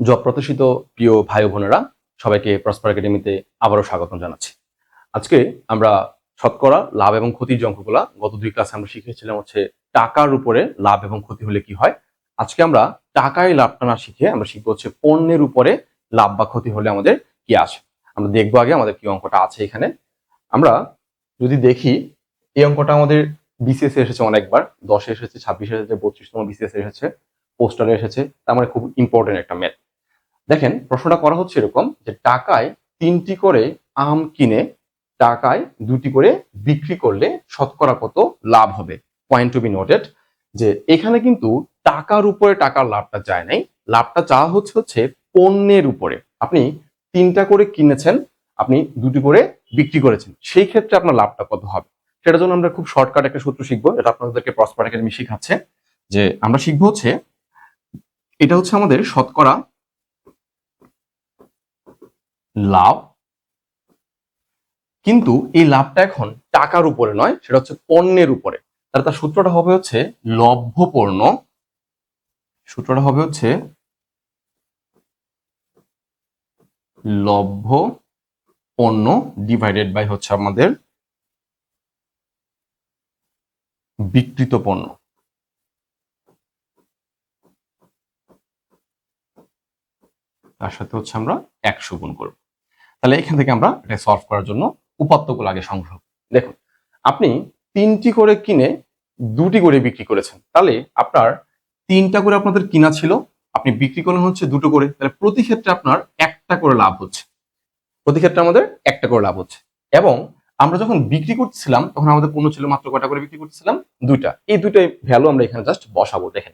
Job প্রিয় ভাই বোনেরা, সবাইকে প্রসপার একাডেমিতে আবারও স্বাগতম জানাচ্ছি। আজকে আমরা শতকরা লাভ এবং ক্ষতির যে অঙ্কগুলা, গত দুই ক্লাসে আমরা শিখেছিলাম হচ্ছে টাকার উপরে লাভ এবং ক্ষতি হলে কি হয়। আজকে আমরা টাকায় লাভটা না শিখে আমরা শিখব হচ্ছে পণ্যের উপরে লাভ বা ক্ষতি হলে আমাদের কি আসে। আমরা দেখব আগে আমাদের কি অঙ্কটা আছে এখানে। আমরা যদি দেখি, এই অঙ্কটা আমাদের বিসিএস এসেছে অনেকবার, দশে এসেছে, ছাব্বিশে এসেছে, বত্রিশতম বিসিএস এসেছে, পোস্টারে এসেছে, তার মানে খুব ইম্পর্টেন্ট একটা ম্যাথ দেখেন, প্রশ্নটা করা হচ্ছে এরকম যে টাকায় তিনটি করে আম কিনে টাকায় দুটি করে বিক্রি করলে শতকরা কত লাভ হবে? পয়েন্ট টু বি নোটেড যে এখানে কিন্তু টাকার উপরে টাকার লাভটা যায় নাই। লাভটা চাওয়া হচ্ছে হচ্ছে পণ্যের উপরে। আপনি তিনটা করে কিনেছেন, আপনি দুটি করে বিক্রি করেছেন, সেই ক্ষেত্রে আপনার লাভটা কত হবে? সেটার জন্য আমরা খুব শর্টকাট একটা সূত্র শিখব এটা আপনাদেরকে প্রসপার একাডেমি শিখাচ্ছে। যে আমরা শিখব হচ্ছে, এটা হচ্ছে আমাদের শতকরা লাভ। কিন্তু এই লাভটা এখন টাকার উপরে নয়, সেটা হচ্ছে পণ্যের উপরে। তাহলে তার সূত্রটা হবে হচ্ছে লভ্য পণ্য সূত্রটা হবে হচ্ছে লভ্য পণ্য ডিভাইডেড বাই হচ্ছে আমাদের বিকৃত পণ্য। তার সাথে হচ্ছে আমরা একশো গুণ করব। তাহলে এখান থেকে আমরা এটা সলভ করার জন্য উপাত্তগুলো আগে সংগ্রহ দেখুন, আপনি তিনটি করে কিনে দুটি করে বিক্রি করেছেন। তাহলে আপনার তিনটা করে আপনাদের কিনা ছিল, আপনি বিক্রি করলেন হচ্ছে দুটো করে, তাহলে প্রতি ক্ষেত্রে আপনার একটা করে লাভ হচ্ছে। প্রতি ক্ষেত্রে আমাদের একটা করে লাভ হচ্ছে। এবং আমরা যখন বিক্রি করছিলাম, তখন আমাদের পণ্য ছিল মাত্র কটা করে বিক্রি করছিলাম? দুইটা। এই দুইটাই ভ্যালু আমরা এখানে জাস্ট বসাবো, দেখেন।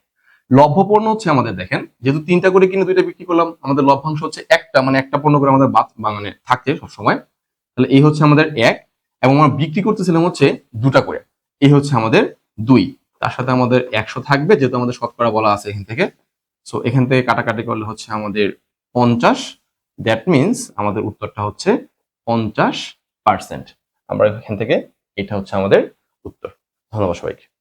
লভ্য পণ্য হচ্ছে আমাদের দেখেন, যেহেতু তিনটা করে কিনে দুইটা বিক্রি করলাম, আমাদের লভ্যাংশ হচ্ছে একটা মানে একটা পণ্য করে আমাদের মানে থাকে সবসময়। তাহলে এই হচ্ছে আমাদের এক, এবং আমরা বিক্রি করতেছিলাম হচ্ছে দুটা করে। এই হচ্ছে আমাদের দুই। তার সাথে আমাদের একশো থাকবে, যেহেতু আমাদের শতকরা বলা আছে এখান থেকে। সো এখান থেকে কাটাকাটি করলে হচ্ছে আমাদের পঞ্চাশ। দ্যাট মিনস আমাদের উত্তরটা হচ্ছে পঞ্চাশ পার্সেন্ট আমরা এখান থেকে এটা হচ্ছে আমাদের উত্তর। ধন্যবাদ সবাইকে।